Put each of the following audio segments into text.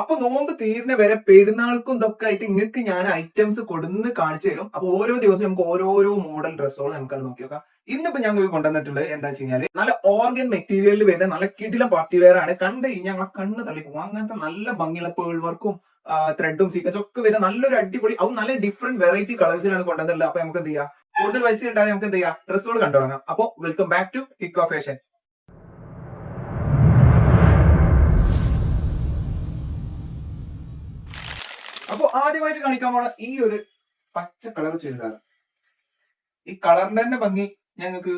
അപ്പൊ നോമ്പ് തീരുന്ന വരെ പെരുന്നാൾക്കും ഇതൊക്കെ ആയിട്ട് നിങ്ങൾക്ക് ഞാൻ ഐറ്റംസ് കൊടുന്ന് കാണിച്ചു തരും. അപ്പൊ ഓരോ ദിവസം നമുക്ക് ഓരോരോ മോഡൽ ഡ്രസ്സുകൾ നമുക്ക് നോക്കി നോക്കാം. ഇന്നിപ്പോ ഞങ്ങൾ കൊണ്ടുവന്നിട്ടുള്ളത് എന്താ വെച്ച് കഴിഞ്ഞാൽ നല്ല ഓർഗൻ മെറ്റീരിയലിൽ വരുന്ന നല്ല കിടിലം പാർട്ടി വെയർ ആണ്. കണ്ട് കഴിഞ്ഞാൽ ഞങ്ങളെ കണ്ണ് തള്ളിക്കും അങ്ങനത്തെ നല്ല ഭംഗിയുള്ള പേൾ വർക്കും ത്രെഡും സീക്വൻസും ഒക്കെ വരുന്ന നല്ലൊരു അടിപൊളി അത് നല്ല ഡിഫറെന്റ് വെറൈറ്റി കളേഴ്സിലാണ് കൊണ്ടുവന്നിട്ടുള്ളത്. അപ്പൊ നമുക്ക് എന്ത് ചെയ്യാം? കൂടുതൽ വലിച്ചു നമുക്ക് എന്ത് ചെയ്യാം? ഡ്രസ്സുകൾ കണ്ടു തുടങ്ങാം അപ്പൊ welcome back to kick off fashion അപ്പൊ ആദ്യമായിട്ട് കാണിക്കാൻ പോണ ഈ ഒരു പച്ച കളർ ചുരിദാർ. ഈ കളറിന്റെ തന്നെ ഭംഗി ഞങ്ങൾക്ക്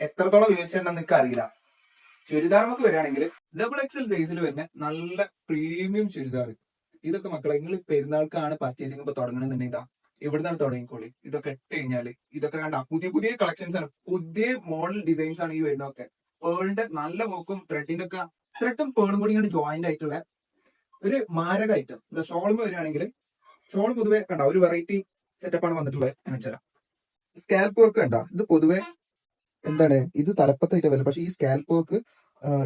എത്രത്തോളം ഉപയോഗിച്ചിട്ടുണ്ടെന്ന് എനിക്ക് അറിയില്ല. ചുരിദാർ നമുക്ക് വരികയാണെങ്കിൽ ഡബിൾ എക്സൽ സൈസിൽ വരുന്ന നല്ല പ്രീമിയം ചുരിദാർ. ഇതൊക്കെ മക്കളെ നിങ്ങൾ പെരുന്നാൾക്കാണ് പർച്ചേസിംഗ് ഇപ്പൊ തുടങ്ങണമെന്നുണ്ടെങ്കിൽ ഇതാ ഇവിടുന്നാണ് തുടങ്ങിക്കോളി. ഇതൊക്കെ ഇട്ട് കഴിഞ്ഞാൽ ഇതൊക്കെ കണ്ട പുതിയ പുതിയ കളക്ഷൻസ് ആണ്. പുതിയ മോഡൽ ഡിസൈൻസ് ആണ് ഈ വരുന്നതൊക്കെ. പേളിന്റെ നല്ല പോക്കും ത്രെഡിന്റെ ഒക്കെ ത്രെഡും പേളും കൂടി ഇങ്ങനെ ജോയിന്റ് ആയിട്ടുള്ള ഒരു മാരക ഐറ്റം ഷോളും വരികയാണെങ്കിൽ ഷോൾ പൊതുവെ കണ്ട ഒരു വെറൈറ്റി സെറ്റപ്പാണ് വന്നിട്ടുള്ളത്. കാണിച്ചുതരാം സ്കാൽപ്പ് വർക്ക് കണ്ട ഇത് പൊതുവെ എന്താണ് ഇത് തലപ്പത്തായിട്ട് വരും പക്ഷെ ഈ സ്കാൽപ്പ് വർക്ക്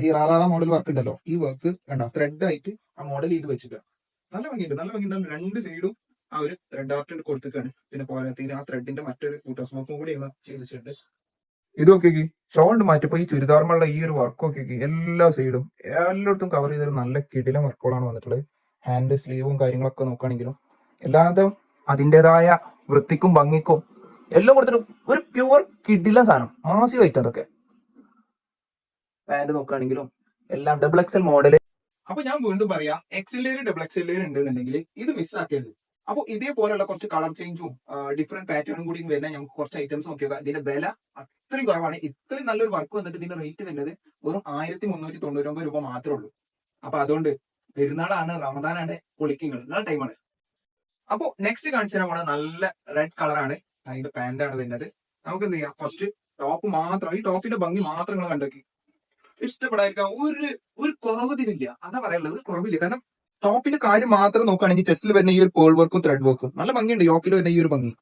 ഈ റാറാറ മോഡൽ വർക്ക് ഉണ്ടല്ലോ. ഈ വർക്ക് കണ്ട ത്രെഡ് ആയിട്ട് ആ മോഡൽ ചെയ്ത് വെച്ചിട്ട് നല്ല ഭംഗിയുണ്ട് നല്ല ഭംഗിയുണ്ട്. രണ്ട് സൈഡും ആ ഒരു ത്രെഡ് ആർട്ട് കൊടുത്തിട്ടാണ് പിന്നെ പോരാത്തതിന് ആ ത്രെഡിന്റെ മറ്റൊരു കൂട്ടോസ് സ്മോക്കും കൂടി ചെയ്തിട്ടുണ്ട് ഇത് നോക്കിയേക്ക് ഷോൾഡ് മാറ്റിപ്പോ ഈ ചുരിദാർമുള്ള ഈ ഒരു വർക്ക് നോക്കിയേക്ക് എല്ലാ സൈഡും എല്ലായിടത്തും കവർ ചെയ്തൊരു നല്ല കിടിലം വർക്കുകളാണ് വന്നിട്ടുള്ളത്. ഹാൻഡ് സ്ലീവും കാര്യങ്ങളൊക്കെ നോക്കുകയാണെങ്കിലും എല്ലാതും അതിന്റെതായ വൃത്തിക്കും ഭംഗിക്കും എല്ലാം കൊടുത്തിട്ട് ഒരു പ്യുവർ കിടിലം സാധനം മാസിക വൈറ്റ് അതൊക്കെ. പാന്റ് നോക്കുകയാണെങ്കിലും എല്ലാം ഡബിൾ എക്സൽ മോഡൽ അപ്പൊ ഞാൻ വീണ്ടും പറയാം എക്സലേര് ഡബിൾ എക്സലേര് ഉണ്ടെന്നുണ്ടെങ്കിൽ ഇത് മിസ്സാക്കരുത് അപ്പൊ ഇതേപോലെയുള്ള കുറച്ച് കളർ ചേഞ്ചും ഡിഫറെന്റ് പാറ്റേണും കൂടി വരുന്ന നമുക്ക് കുറച്ച് ഐറ്റംസ് നോക്കിയാൽ ഇതിന്റെ വില അത്രയും കുറവാണ്. ഇത്രയും നല്ലൊരു വർക്ക് വന്നിട്ട് ഇതിന്റെ റേറ്റ് വരുന്നത് വെറും ആയിരത്തി മുന്നൂറ്റി തൊണ്ണൂറ്റൊമ്പത് രൂപ മാത്രമേ ഉള്ളൂ. അപ്പൊ അതുകൊണ്ട് പെരുന്നാളാണ് റമദാനാണ് പൊളിക്കുന്നത്. നല്ല ടൈമാണ് അപ്പൊ നെക്സ്റ്റ് കാണിച്ചു തരാൻ നല്ല റെഡ് കളറാണ് അതിന്റെ പാന്റ് ആണ് വരുന്നത്. നമുക്ക് എന്ത് ചെയ്യാം? ഫസ്റ്റ് ടോപ്പ് മാത്രം ഈ ടോപ്പിന്റെ ഭംഗി മാത്രം നിങ്ങൾ കണ്ടോക്കി. ഇഷ്ടപ്പെടാതിരിക്കാം ഒരു ഒരു കുറവ് ഇതിനില്ല അതാ പറയാനുള്ളത്. ഒരു കുറവില്ല. കാരണം ടോപ്പിന്റെ കാര്യം മാത്രം നോക്കുകയാണെങ്കിൽ ചെസ്റ്റിൽ വരുന്ന ഈ ഒരു പേൾ വർക്കും ത്രെഡ് വർക്കും നല്ല ഭംഗിയുണ്ട്. യോക്കിൽ വരുന്ന ഈ ഒരു ഭംഗി.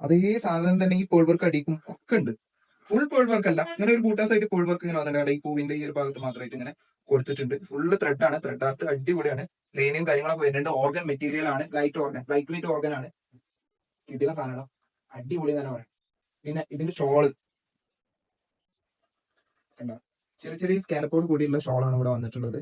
അതേ സാധനം തന്നെ ഈ പേൾ വർക്ക് അടിക്കും. ഒക്കെ ഉണ്ട്. ഫുൾ പേൾ വർക്ക് അല്ല. ഇങ്ങനെ ഒരു കൂട്ടാസായിട്ട് പേൾ വർക്ക് ഇങ്ങനെ വന്നിട്ടുണ്ട്. ഈ പൂവിന്റെ ഈ ഒരു ഭാഗത്ത് മാത്രമായിട്ട് ഇങ്ങനെ കൊടുത്തിട്ടുണ്ട്. ഫുള്ള് ത്രെഡ് ആണ്. ത്രെഡ് ആർട്ട് അടിപൊളിയാണ്. ലൈനും കാര്യങ്ങളൊക്കെ വരുന്നുണ്ട്. ഓർഗൻ മെറ്റീരിയൽ ആണ്. Light organ light weight organ ആണ്. കിട്ടിയ സാധനം അടിപൊളി തന്നെ പറയാം. പിന്നെ ഇതിന്റെ ഷോൾ ചെറിയ ചെറിയ സ്കാലപ്പോട് കൂടിയുള്ള ഷോളാണ് ഇവിടെ വന്നിട്ടുള്ളത്.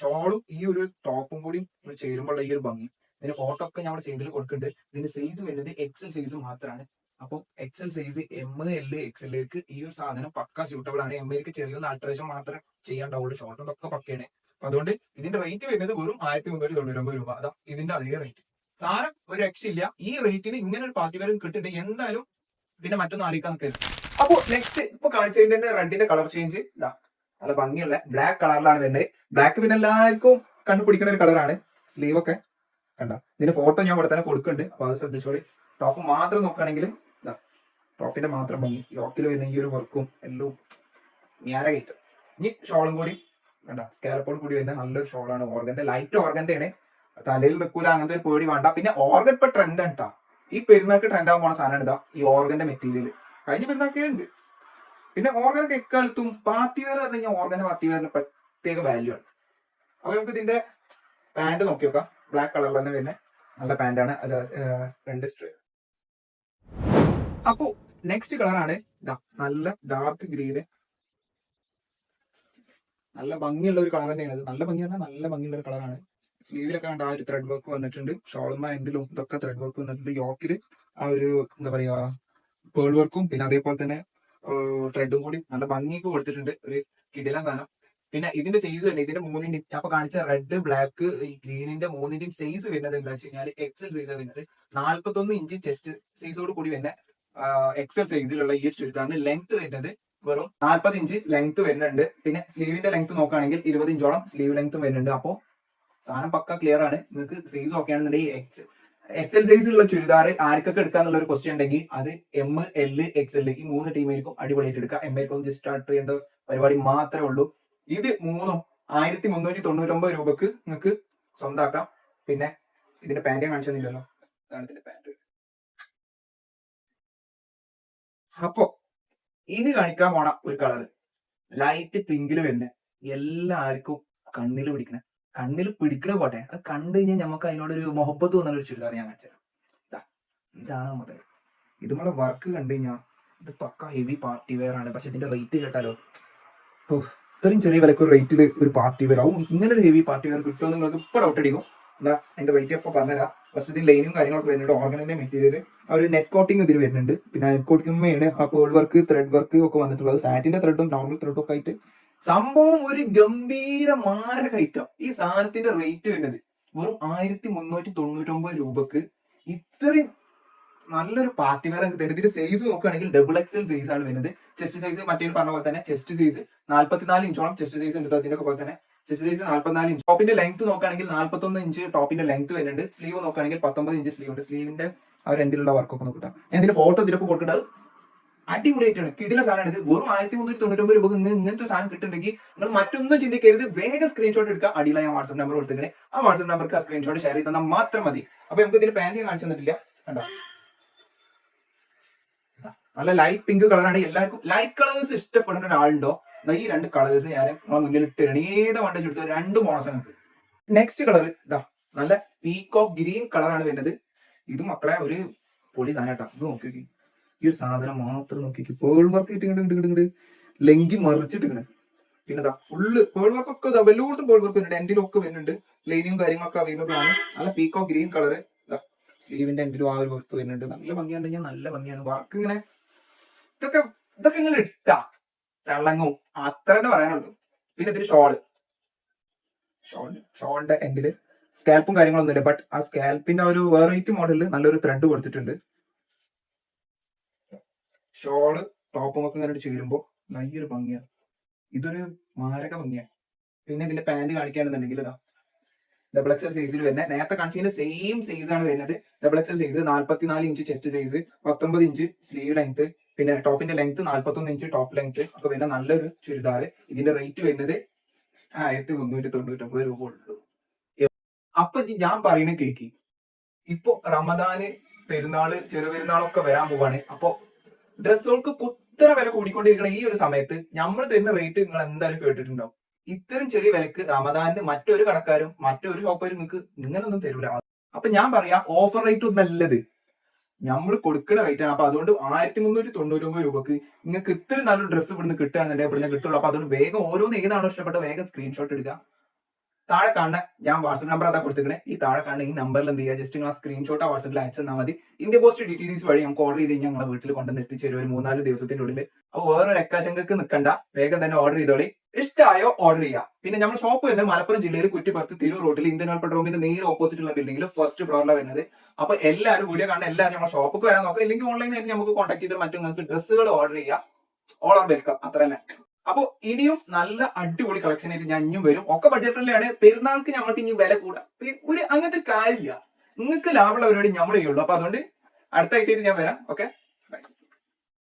ഷോളും ഈ ഒരു ടോപ്പും കൂടി ചേരുമ്പോഴുള്ള ഈ ഒരു ഭംഗി. ഇതിന്റെ ഫോട്ടോ ഒക്കെ ഞാൻ സൈഡിൽ കൊടുക്കുന്നുണ്ട്. ഇതിന്റെ സൈസ് വരുന്നത് എക്സൽ സൈസ് മാത്രമാണ് അപ്പോൾ എക്സൽ സൈസ് എം എൽ എക്സലിലേക്ക് ഈ ഒരു സാധനം പക്ക സ്യൂട്ടബിൾ ആണ്. എം എക്ക് ചെറിയൊന്ന് ആൾട്രേഷൻ മാത്രമേ ചെയ്യാണ്ടാവുള്ളൂ ഷോർട്ടും ഒക്കെ പക്കയാണ്. അപ്പൊ അതുകൊണ്ട് ഇതിന്റെ റേറ്റ് വരുന്നത് വെറും ആയിരത്തി മുന്നൂറ്റി തൊണ്ണൂറ്റി രൂപ. അതാ ഇതിന്റെ അതേ റേറ്റ് സാധനം ഒരു എക്സ് ഇല്ല. ഈ റേറ്റിന് ഇങ്ങനെ ഒരു പാർട്ടി വരും കിട്ടിയിട്ട് എന്തായാലും പിന്നെ മറ്റൊന്നും ആടിക്കാൻ നിൽക്കരുത്. അപ്പൊ നെക്സ്റ്റ് ഇപ്പൊ കാണിച്ചതിന്റെ റെഡിന്റെ കളർ ചേഞ്ച് ഇതാ. നല്ല ഭംഗിയുള്ള ബ്ലാക്ക് കളറിലാണ് വരുന്നത്. ബ്ലാക്ക് പിന്നെ എല്ലാവർക്കും കണ്ടുപിടിക്കുന്ന ഒരു കളറാണ് സ്ലീവ് ഒക്കെ. കണ്ട? ഇതിന്റെ ഫോട്ടോ ഞാൻ ഇവിടെ തന്നെ കൊടുക്കുന്നുണ്ട്. അപ്പൊ അത് ശ്രദ്ധിച്ചോളി. ടോപ്പ് മാത്രം നോക്കുകയാണെങ്കിൽ ടോപ്പിന്റെ മാത്രം ഭംഗി. യോക്കിൽ വരുന്ന ഈ ഒരു വർക്കും എല്ലാം ഞാന കയറ്റും ഇനി ഷോളും കൂടി. വേണ്ട സ്കാലപ്പോട് കൂടി വരുന്ന നല്ലൊരു ഷോളാണ് ഓർഗന്റെ ലൈറ്റ് ഓർഗന്റെ ആണ്. തലയിൽ നിൽക്കൂല അങ്ങനത്തെ ഒരു പേടി വേണ്ട. പിന്നെ ഓർഗൻ ഇപ്പൊ ട്രെൻഡ് ആണ്. ഈ പെരുന്നാൾക്ക് ട്രെൻഡ് ആകാൻ പോണ സാധനമാണ് ഇതാ ഈ ഓർഗന്റെ മെറ്റീരിയൽ കഴിഞ്ഞ പെരുന്നാൾക്കേ ഉണ്ട്. പിന്നെ ഓർഗനൊക്കെ എക്കാലത്തും പാർട്ടി വെയർ പറഞ്ഞു കഴിഞ്ഞാൽ ഓർഗന പാർട്ടി പ്രത്യേക വാല്യൂ ആണ്. അപ്പൊ നമുക്ക് ഇതിന്റെ പാന്റ് നോക്കി നോക്കാം. ബ്ലാക്ക് കളറിൽ തന്നെ വരുന്ന നല്ല പാന്റാണ് അത് രണ്ട് സ്ട്രേ അപ്പോ നെക്സ്റ്റ് കളറാണ് ഇതാ നല്ല ഡാർക്ക് ഗ്രീന് നല്ല ഭംഗിയുള്ള ഒരു കളർ തന്നെയാണ് ഇത്. നല്ല ഭംഗി പറഞ്ഞാൽ നല്ല ഭംഗിയുള്ള ഒരു കളറാണ് സ്ലീവിലൊക്കെ കണ്ട ആ ഒരു ത്രെഡ് വർക്ക് വന്നിട്ടുണ്ട്. ഷോളും എൻഡിലും ഇതൊക്കെ ത്രെഡ് വർക്ക് വന്നിട്ടുണ്ട്. യോക്കിൽ ആ ഒരു എന്താ പറയാ പേൾ വർക്കും പിന്നെ അതേപോലെ തന്നെ ത്രെഡും കൂടി നല്ല ഭംഗിക്ക് കൊടുത്തിട്ടുണ്ട്. ഒരു കിടിലം സാധനം. പിന്നെ ഇതിന്റെ സൈസ് തന്നെ ഇതിന്റെ മൂന്നിന്റെ ഇപ്പൊ കാണിച്ച റെഡ് ബ്ലാക്ക് ഈ ഗ്രീനിന്റെ മൂന്നിന്റെയും സൈസ് വരുന്നത് എന്താ വെച്ച് കഴിഞ്ഞാൽ എക്സൽ സൈസ് വരുന്നത്. നാല്പത്തൊന്ന് ഇഞ്ച് ചെസ്റ്റ് സൈസോട് കൂടി വരുന്ന എക്സൽ സൈസിലുള്ള ഈ ചുരിദാറിന് ലെങ്ത് വരുന്നത്. വെറും നാല്പത് ഇഞ്ച് ലെങ്ത് വരുന്നുണ്ട്. പിന്നെ സ്ലീവിന്റെ ലെങ്ത് നോക്കുകയാണെങ്കിൽ ഇരുപത് ഇഞ്ചോളം സ്ലീവ് ലെങ്ത്തും വരുന്നുണ്ട്. അപ്പോൾ സാധനം പക്ക ക്ലിയർ ആണ്. നിങ്ങൾക്ക് സൈസ് ഒക്കെ ആണെന്നുണ്ടെങ്കിൽ എക്സ് എക്സൽ ഉള്ള ചുരിദാർ ആർക്കൊക്കെ എടുക്കാന്നുള്ള ഒരു ക്വസ്റ്റ്യൻ ഉണ്ടെങ്കിൽ അത് എം എൽ എക്സ് എൽ ഈ മൂന്ന് ടീമായിരിക്കും അടിപൊളിയായിട്ട് എടുക്കുക എം എൽക്കും ജസ്റ്റ് സ്റ്റാർട്ട് ചെയ്യേണ്ട പരിപാടി മാത്രമേ ഉള്ളൂ. ഇത് മൂന്നും ആയിരത്തി മുന്നൂറ്റി തൊണ്ണൂറ്റൊമ്പത് രൂപക്ക് നിങ്ങൾക്ക് സ്വന്താക്കാം. പിന്നെ ഇതിന്റെ പാന്റ് കാണിച്ചു അതാണ് ഇതിന്റെ പാന്റ് അപ്പോ ഇനി കാണിക്കാൻ പോണ ഒരു കളർ ലൈറ്റ് പിങ്കിൽ വരുന്ന എല്ലാവർക്കും കണ്ണിൽ പിടിക്കണ കണ്ണിൽ പിടിക്കണ പോട്ടെ. അത് കണ്ടു കഴിഞ്ഞാൽ നമുക്ക് അതിനോടൊരു മൊഹബത്ത് തോന്നുന്ന ഒരു ചുരിദാർ ഞാൻ കാണിച്ചു ഇതാ ഇതാണ് മുതൽ ഇത് നമ്മളെ വർക്ക് കണ്ടു കഴിഞ്ഞാൽ ഇത് പക്ക ഹെവി പാർട്ടി വെയർ ആണ്. പക്ഷെ ഇതിന്റെ റേറ്റ് കേട്ടാലോ? ഇത്രയും ചെറിയ വിലക്ക് ഒരു റേറ്റിൽ ഒരു പാർട്ടി വെയർ ആവും ഇങ്ങനെ ഒരു ഹെവി പാർട്ടി വെയർ കിട്ടുമെന്ന് നിങ്ങൾക്ക് ഇപ്പോൾ ഡൗട്ട് അടിക്കും. എന്താ അതിന്റെ റേറ്റ് അപ്പോൾ പറഞ്ഞുതരാം. ഫസ്റ്റ് ഇതിന് ലൈനും കാര്യങ്ങളൊക്കെ വരുന്നുണ്ട്. ഓർഗനിന്റെ മെറ്റീരിയൽ ആ ഒരു നെറ്റ് കോട്ടിംഗ് ഇതിൽ വരുന്നുണ്ട്. പിന്നെ നെറ്റ് കോട്ടിംഗ് ആ കോൾ വർക്ക് ത്രെഡ് വർക്ക് ഒക്കെ വന്നിട്ടുള്ളത്. സാറ്റിന്റെ ത്രെഡും നോർമൽ ത്രെഡും ഒക്കെ ആയിട്ട് സംഭവം ഒരു ഗംഭീര മാരക ഐറ്റം ഈ സാധനത്തിന്റെ റേറ്റ് വരുന്നത് വെറും ആയിരത്തി മുന്നൂറ്റി തൊണ്ണൂറ്റൊമ്പത് രൂപക്ക്. ഇത്രയും നല്ലൊരു പാർട്ടി വെയർ നമുക്ക് തരും ഇതിന്റെ സൈസ് നോക്കുകയാണെങ്കിൽ ഡബിൾ എക്സൽ സൈസ് ആണ് വരുന്നത്. ചെസ്റ്റ് സൈസ് മറ്റേ പറഞ്ഞ പോലെ തന്നെ ചെസ്റ്റ് സൈസ് നാല്പത്തിനാല് ഇഞ്ചോളം ചെസ്റ്റ് സൈസ് ഉണ്ട്. അതിന്റെ പോലെ തന്നെ ചെസ്റ്റ് സൈസ് നാല്പത്തിനാല് ഇഞ്ച് ടോപ്പിന്റെ ലെങ്ത് നോക്കുകയാണെങ്കിൽ നാല്പത്തൊന്ന് ഇഞ്ച് ടോപ്പിന്റെ ലെങ്ത് വരുന്നുണ്ട്. സ്ലീവ് നോക്കുകയാണെങ്കിൽ പത്തൊമ്പത് ഇഞ്ച് സ്ലീവ് ഉണ്ട്. സ്ലീവിന്റെ ആ ഒരു എൻഡിലുള്ള വർക്കൊക്കെ നോക്കിട്ടാ ഞാൻ ഇതിന്റെ ഫോട്ടോ ഇതിലൊക്കെ കൊടുക്കേണ്ടത് അടിപൊളിയായിട്ടാണ്. കിടില സാധനമാണ് ഇത്. വെറും ആയിരത്തി മുന്നൂറ്റി തൊണ്ണൂറ്റൊമ്പത് രൂപ ഇങ്ങനത്തെ സാധനം കിട്ടുന്നുണ്ടെങ്കിൽ നിങ്ങൾ മറ്റൊന്നും ചിന്തിക്കരുത്. വേഗം സ്ക്രീൻഷോട്ട് എടുക്കുക. അടിയിലായി ഞാൻ വാട്സ്ആപ്പ് നമ്പർ കൊടുത്തിട്ടുണ്ട് ആ വാട്സ്ആപ്പ് നമ്പർക്ക് ആ സ്ക്രീൻഷോട്ട് ഷെയർ ചെയ്താൽ മാത്രം മതി. അപ്പൊ നമുക്ക് ഇതിന്റെ പാന്റ് കാണിച്ചു തന്നിട്ടില്ല. കണ്ടോ? നല്ല ലൈറ്റ് പിങ്ക് കളറാണ് എല്ലാവർക്കും ലൈറ്റ് കളേഴ്സ് ഇഷ്ടപ്പെടുന്ന ഒരാളുണ്ടോ? ഈ രണ്ട് കളേഴ്സ് ഞാൻ നമ്മളെ മുന്നിൽ ഇട്ട് ഏത് വണ്ടി എടുത്തു രണ്ട് മോണസ് നെക്സ്റ്റ് കളർ ഇതാ നല്ല പീക്കോ ഗ്രീൻ കളറാണ് വരുന്നത്. ഇത് മക്കളെ ഒരു പൊളി സാധനം കേട്ടോ ഇത് നോക്കി. ഈ ഒരു സാധനം മാത്രം നോക്കി പേൾ വർക്ക് ഇങ്ങോട്ട് ലെങ്കി മറിച്ചിട്ടിങ്ങനെ പിന്നെ ഫുള്ള് പേൾ വർക്ക് ഒക്കെ ഇതാ പേൾ വർക്ക് വരുന്നുണ്ട്. എൻഡിലും ഒക്കെ വരുന്നുണ്ട്. ലൈനിയും കാര്യങ്ങളൊക്കെ അവൈലബിൾ ആണ്. നല്ല പീക്കോ ഗ്രീൻ കളർ സ്ലീവിന്റെ എൻഡിലും ആ ഒരു വർക്ക് വരുന്നുണ്ട്. നല്ല ഭംഗിയുണ്ടെങ്കിൽ നല്ല ഭംഗിയാണ് വർക്ക് ഇങ്ങനെ ഇതൊക്കെ ഇതൊക്കെ നിങ്ങൾ ഇട്ടാ തിളങ്ങും. അത്ര തന്നെ പറയാനുള്ളൂ. പിന്നെ ഇതിന് ഷോൾ ഷോൾ ഷോളിന്റെ എൻഡിൽ സ്കാൽപ്പും കാര്യങ്ങളൊന്നും ഇല്ല ബട്ട് ആ സ്കാൽപ്പിന്റെ ഒരു വെറൈറ്റി മോഡലിൽ നല്ലൊരു ത്രെഡ് കൊടുത്തിട്ടുണ്ട്. ഷോൾ ടോപ്പും ഒക്കെ ഇങ്ങനെ ചേരുമ്പോൾ നല്ലൊരു ഭംഗിയാണ്. ഇതൊരു മാരക ഭംഗിയാണ്. പിന്നെ ഇതിന്റെ പാന്റ് കാണിക്കുകയാണെന്നുണ്ടെങ്കിൽ ഇതാ ഡബിൾ എക്സൽ സൈസിൽ വരുന്നത് നേരത്തെ കാണിച്ചതിന്റെ സെയിം സൈസ് ആണ് വരുന്നത്. ഡബിൾ എക്സൽ സൈസ് നാല്പത്തിനാല് ഇഞ്ച് ചെസ്റ്റ് സൈസ് പത്തൊമ്പത് ഇഞ്ച് സ്ലീവ് ലെങ്ത് പിന്നെ ടോപ്പിന്റെ ലെങ്ത് നാല്പത്തൊന്ന് ഇഞ്ച് ടോപ്പ് ലെങ്ത് ഒക്കെ വരുന്ന നല്ലൊരു ചുരിദാർ ഇതിന്റെ റേറ്റ് വരുന്നത് ആയിരത്തി മുന്നൂറ്റി തൊണ്ണൂറ്റൊമ്പത് രൂപ ഉള്ളൂ. അപ്പൊ ഞാൻ പറയുന്ന കേക്ക് ഇപ്പൊ റമദാന് പെരുന്നാൾ ചെറുപെരുന്നാളൊക്കെ വരാൻ പോവാണ്. അപ്പൊ ഡ്രസ്സുകൾക്ക് കുത്തര വില കൂടിക്കൊണ്ടിരിക്കുന്ന ഈ ഒരു സമയത്ത് നമ്മൾ തരുന്ന റേറ്റ് നിങ്ങൾ എന്തായാലും കേട്ടിട്ടുണ്ടാവും. ഇത്തരം ചെറിയ വിലക്ക് റമദാനിന് മറ്റൊരു കടക്കാരും മറ്റൊരു ഷോപ്പുകാരും നിങ്ങൾക്ക് ഇങ്ങനൊന്നും തരൂല. അപ്പൊ ഞാൻ പറയാ ഓഫർ റേറ്റ് ഒന്നല്ലത് നമ്മൾ കൊടുക്കുന്ന റേറ്റ് ആണ്. അപ്പൊ അതുകൊണ്ട് ആയിരത്തി മുന്നൂറ്റി തൊണ്ണൂറ്റി ഒമ്പത് രൂപക്ക് നിങ്ങൾക്ക് ഇത്രയും നല്ലൊരു ഡ്രസ്സ് ഇവിടുന്ന് കിട്ടുകയാണെന്നുണ്ടെങ്കിൽ ഇവിടുന്ന് കിട്ടുള്ളൂ. അപ്പൊ അതുകൊണ്ട് വേഗം ഓരോന്ന് ഏതാണോ ഇഷ്ടപ്പെട്ട വേഗം സ്ക്രീൻഷോട്ട് എടുക്കുക. താഴെ കാണുന്ന ഞാൻ വാട്സ്ആപ്പ് നമ്പർ അതാ കൊടുത്തിരിക്കണേ. ഈ താഴെ കാണുന്ന ഈ നമ്പറിൽ എന്ത് ചെയ്യുക ജസ്റ്റ് നിങ്ങൾ സ്ക്രീൻഷോട്ട് വാട്സ്ആപ്പിൽ അയച്ചു തന്നാൽ മതി. ഇന്ത്യ പോസ്റ്റ് ഡി ടി വഴി നമുക്ക് ഓർഡർ ചെയ്ത് കഴിഞ്ഞാൽ വീട്ടിൽ കൊണ്ടുവന്ന് എത്തിച്ചേരും ഒരു മൂന്നാൽ ദിവസത്തിന്റെ ഉള്ളിൽ അപ്പോൾ വേറൊരു എക്കാശങ്കക്ക് നിൽക്കണ്ട വേഗം തന്നെ ഓർഡർ ചെയ്തോളി. ഇഷ്ടമായോ ഓർഡർ ചെയ്യുക പിന്നെ നമ്മൾ ഷോപ്പ് വരുന്നത് മലപ്പുറം ജില്ലയിൽ കുറ്റിപ്പുറത്ത് തിരൂർ റോഡിൽ ഇന്ത്യൻ ഓൾ പെട്രോമിന്റെ നേരെ ഓപ്പോസിറ്റ് ഉള്ള ബിൽഡിംഗിൽ ഫസ്റ്റ് ഫ്ലോറിലാണ് വരുന്നത്. അപ്പൊ എല്ലാവരും വീഡിയോ കാണുന്ന എല്ലാവരും നമ്മുടെ ഷോപ്പിൽ വരാൻ നോക്കാം. ഇല്ലെങ്കിൽ ഓൺലൈനായിട്ട് നമുക്ക് കോൺടാക്ട് ചെയ്ത് മറ്റും നിങ്ങൾക്ക് ഡ്രസ്സുകൾ ഓർഡർ ചെയ്യാം. ഓൾ ആർ വെൽക്കം അത്ര തന്നെ അപ്പൊ ഇനിയും നല്ല അടിപൊളി കളക്ഷൻ ആയിട്ട് ഞാൻ ഇനിയും വരും. ഒക്കെ ബഡ്ജറ്റ് ഫ്രണ്ട്ലി ആണ്. പെരുന്നാൾക്ക് ഞങ്ങൾക്ക് ഇനി വില കൂടാം. ഒരു അങ്ങനത്തെ കാര്യമില്ല. നിങ്ങൾക്ക് ലാഭമുള്ള പരിപാടി നമ്മൾ ചെയ്യുള്ളൂ അപ്പൊ അതുകൊണ്ട് അടുത്ത ഐറ്റം ഞാൻ വരാം. ഓക്കെ